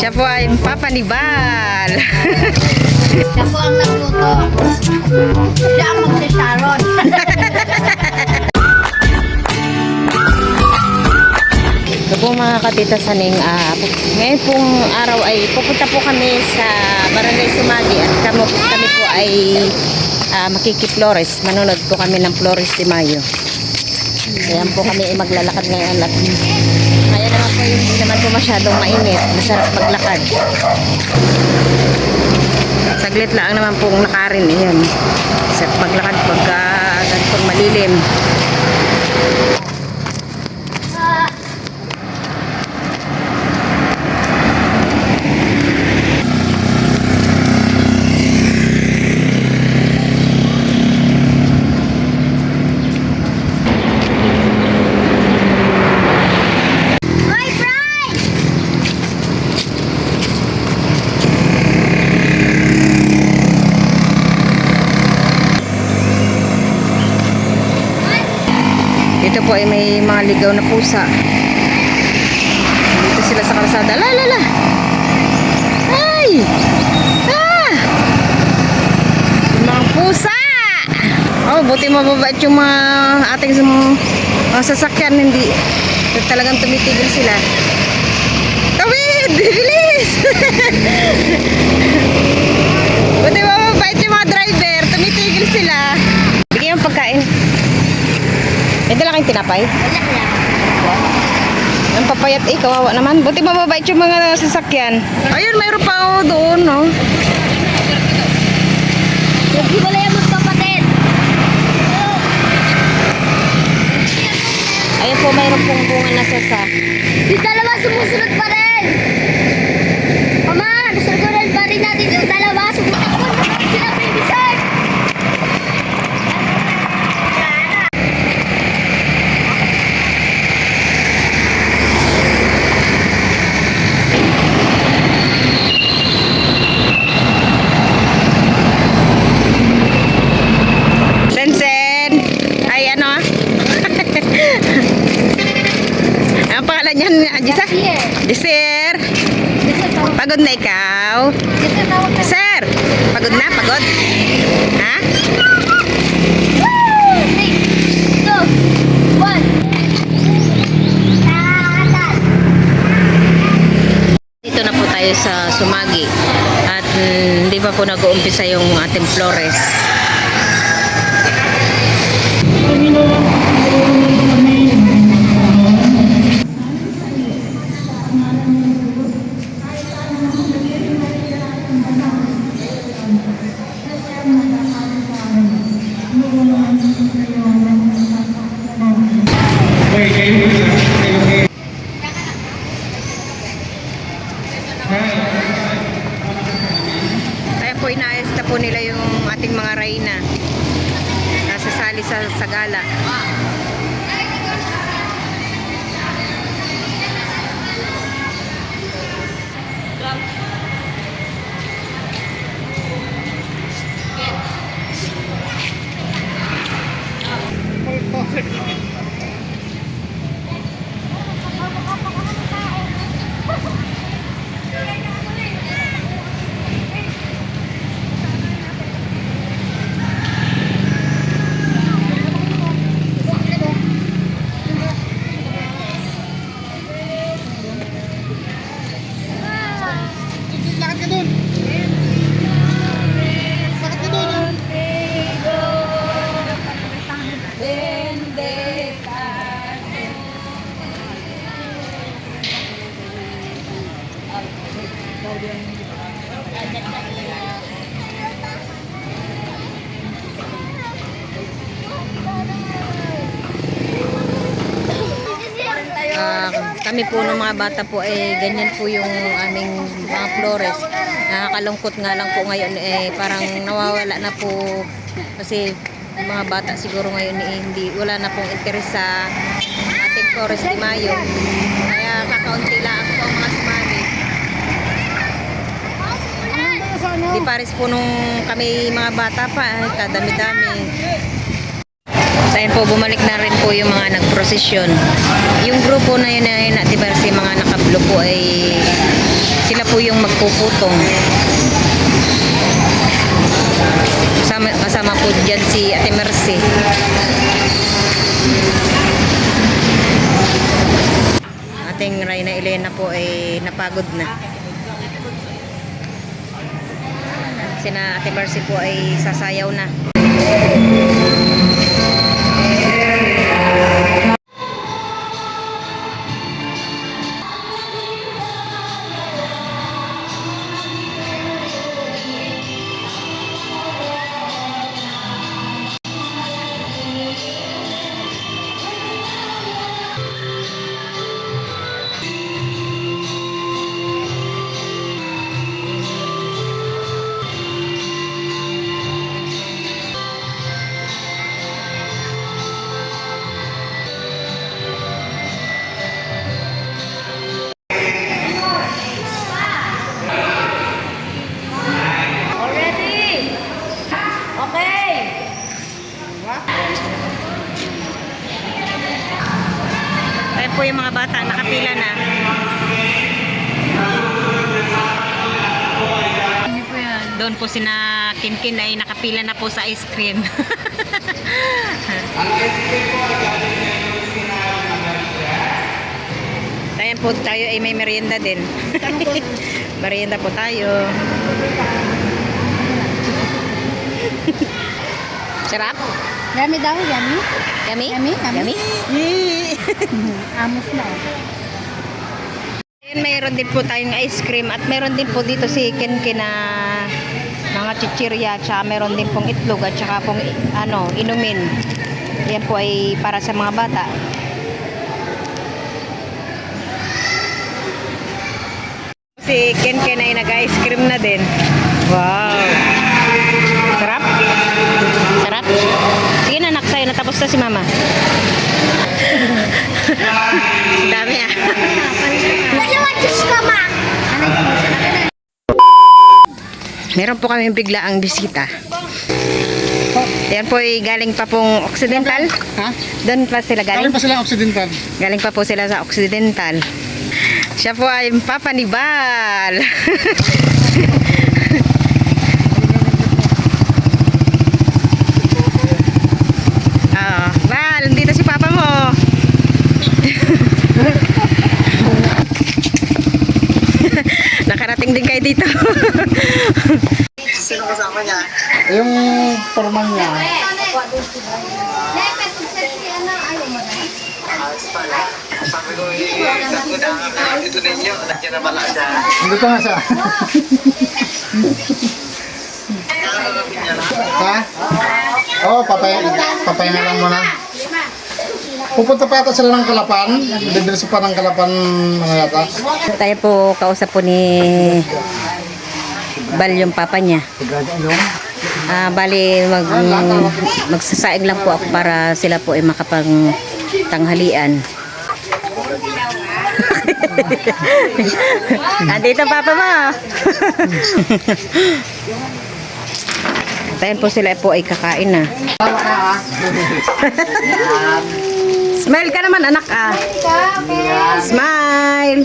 Siya po ay Papa ni Bal. Siya po ang nagluto. Siya ang magsisaron. Ito po mga katita saning, ah, ngayon pong araw ay pupunta po kami sa Barangay Sumagi at kami, kami po ay ah, makikiflores. Manunod po kami ng Flores de Mayo. Kaya po kami ay maglalakad ngayon at kaya naman po hindi naman po masyadong mainit. Masarap maglakad. Saglit lang naman pong nakarin. Ayan. Masarap maglakad pagka ganitong malilim. Hoy, Brian! Dito po ay may mga ligaw na pusa. Dito sila sa kalsada. La la la. Ay! Ah! Yung Mga pusa! Oh, buti mababait yung mga ating mga sasakyan. Hindi talagang tumitigil sila. Tawid! Bilis! buti mababait yung mga driver. Tumitigil sila. Bigyan yung pagkain. May dala kayong tinapay? Wala lang. Ang papayat eh, kawawa naman. Buti mababait yung mga sasakyan. Ayun, mayroon pa ako doon, no? Hindi wala yung magkapatid. Ayun po, mayroon pong bunga na sasa. Yung dalawa sumusunod pa rin. Mama, nasagunan pa rin natin yung dalawa. Sumatakbo naman sila, baby shark. Sensen! Ay, ano ah? Ang pangalan niyan, Ajisa? Here. Sir, This is tawag. pagod na ikaw? This is tawag na. Sir, Pagod? Ha? Dito na po tayo sa Sumagi. At mm, hindi pa po nag-uumpisa yung ating Flores. Kaya po inaayos na po nila yung ating mga reyna. Nasasali sa sagala. Ah, kami po ng mga bata po ay ganyan po yung aming mga flores. Nakakalungkot nga lang po ngayon eh parang nawawala na po kasi mga bata siguro ngayon eh, hindi wala na pong interes sa ating flores de Mayo. Kaya kakaunti lang po ang mga sumali. Di pares po nung kami mga bata pa, ay kadami-dami. Ayun po, bumalik na rin po yung mga nagprosesyon. Yung grupo na yun ay natibay si mga nakablo po ay Sila po yung magpuputong. Kasama, kasama po dyan si Ate Mercy. Ating Reyna Elena po ay napagod na. Sina Ate Mercy po ay sasayaw na. Nakapila na. Po yan. Doon po sina Kinkin ay nakapila na po sa ice cream. Ayan po tayo ay may merienda din. merienda po tayo. Sarap? Dami daw, yummy. Yummy? Yummy, yummy. Yee! Amos na. Ayan, mayroon din po tayong ice cream at meron din po dito si Kinkin na mga chichirya tsaka meron din pong itlog at tsaka pong ano, inumin. Yan po ay para sa mga bata. Si Kinkin ay nag-ice cream na din. Wow! Sarap? Sarap? Sige na, anak sa'yo. Natapos na si mama. Dami ah. Dalawa, Diyos ka, ma! Meron po kami bigla ang bisita. Yan po ay galing pa pong Occidental. Ha? Doon pa sila Galing galing. pa sila Occidental. Galing pa po sila sa Occidental. Siya po ay Papa ni Bal. Ah, Bal, dito si Papa mo. Nakarating din kayo dito. Yung formal niya. Sabi ko, eh, sabi ko na, ito ninyo, nandiyan na pala siya. Dito nga siya. ha? Oo, oh, papay, papay na lang muna. Pupunta pa yata sila ng Kalapan. Didiretso pa ng Kalapan ano yata. Tayo po kausap po ni Bal yung papa niya. Ah, bali mag magsasaing lang po ako para sila po ay makapang tanghalian. Andito papa mo. Tayo po sila po ay kakain na. Smile ka naman anak ah. Smile.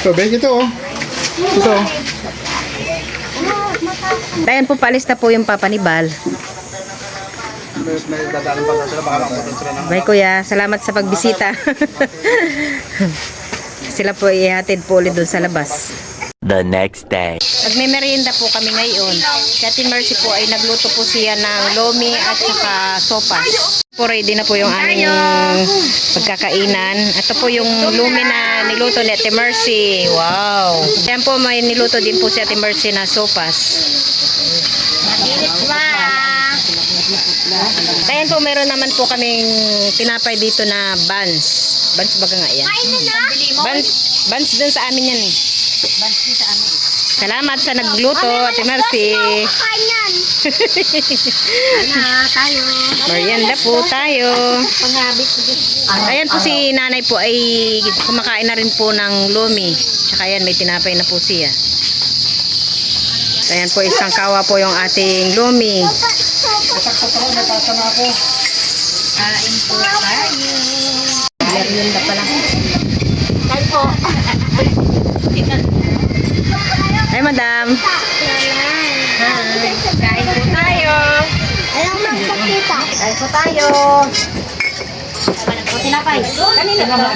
Tubig ito oh. Ito. Tayan po palis na po yung papa ni Bal. May dadaanan pa sila. Baka makutin sila ng... Bye kuya, salamat sa pagbisita. Sila po ihatid po ulit doon sa labas. the next day. Nagme-merienda po kami ngayon. Si Ate Mercy po ay nagluto po siya ng lomi at saka sopas. Po ready na po yung aming pagkakainan. Ito po yung lumi na niluto ni Ate Mercy. Wow! Yan po may niluto din po si Ate Mercy na sopas. Init ma! Ayan po meron naman po kaming tinapay dito na buns. Buns baga nga yan. Kain na na! Buns, buns dun sa amin yan eh. Salamat sa nagluto, Ate Mercy. Ana, tayo. Merienda po tayo. Ayan po si nanay po ay kumakain na rin po ng lumi. Tsaka yan, may tinapay na po siya. Ayan po, isang kawa po yung ating lumi. Kain po tayo. Merienda pala. Kain po. Ay, madam. Kain po tayo. Ayaw magpakita. Kain po tayo. O, tinapay. Kanina ba?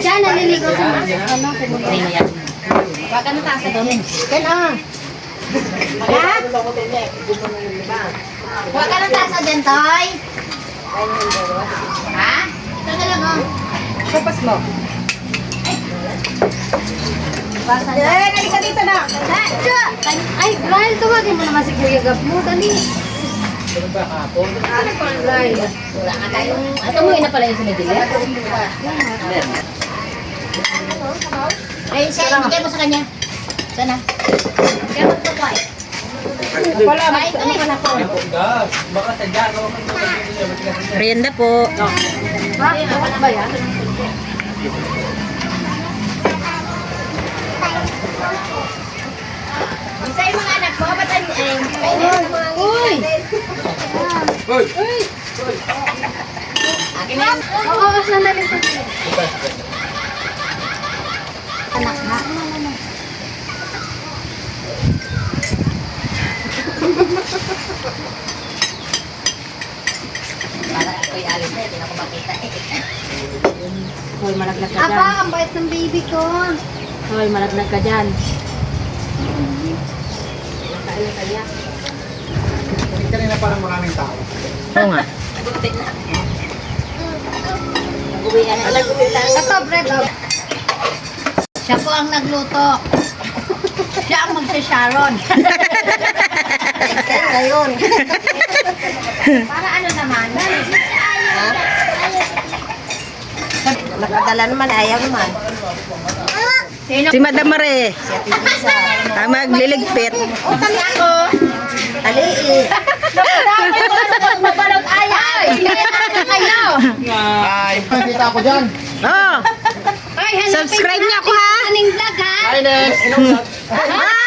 Diyan, naliligo sa ano, kumuha. Huwag ka na doon. Yan ah. Ha? Huwag ka na tasa dyan, Toy. Ha? Ito na lang, oh. Kapas mo. Eh, nalika dito na. Ay, Rahel, tawagin mo naman si Kuya Gab mo. Dali. Ano pa, Rahel? Wala nga tayong... At umuwi na pala yung sinadili. Ay, siya, ibigay mo sa kanya. Sana. Kaya magpapain. Wala, Ay, ito eh. Merienda po. Ha? Wala ba yan? Isa yung mga anak mo, ba't ang... Uy! Uy! Uy! Akin na yun. Oo, sandali. Anak ha? Para ako'y alis na, hindi na ako makita eh. Hoy, malaglag ka Apa, dyan. ang bait ng baby ko. Hoy, malaglag ka dyan. Kanina parang maraming tao. Oo nga. Ito, bread. oh. Siya po ang nagluto. Siya ang magsasharon. Excel ngayon. Para ano naman? Nakadala naman, ayaw naman. Si Madam Mare. Ang magliligpit. O, tali ako. Tali Mabalog ayaw. Hindi na kayo. Ay, nakita ako dyan. Oh, Ay, Subscribe niyo ako, ha? aning vlog, ha? Ines! ah,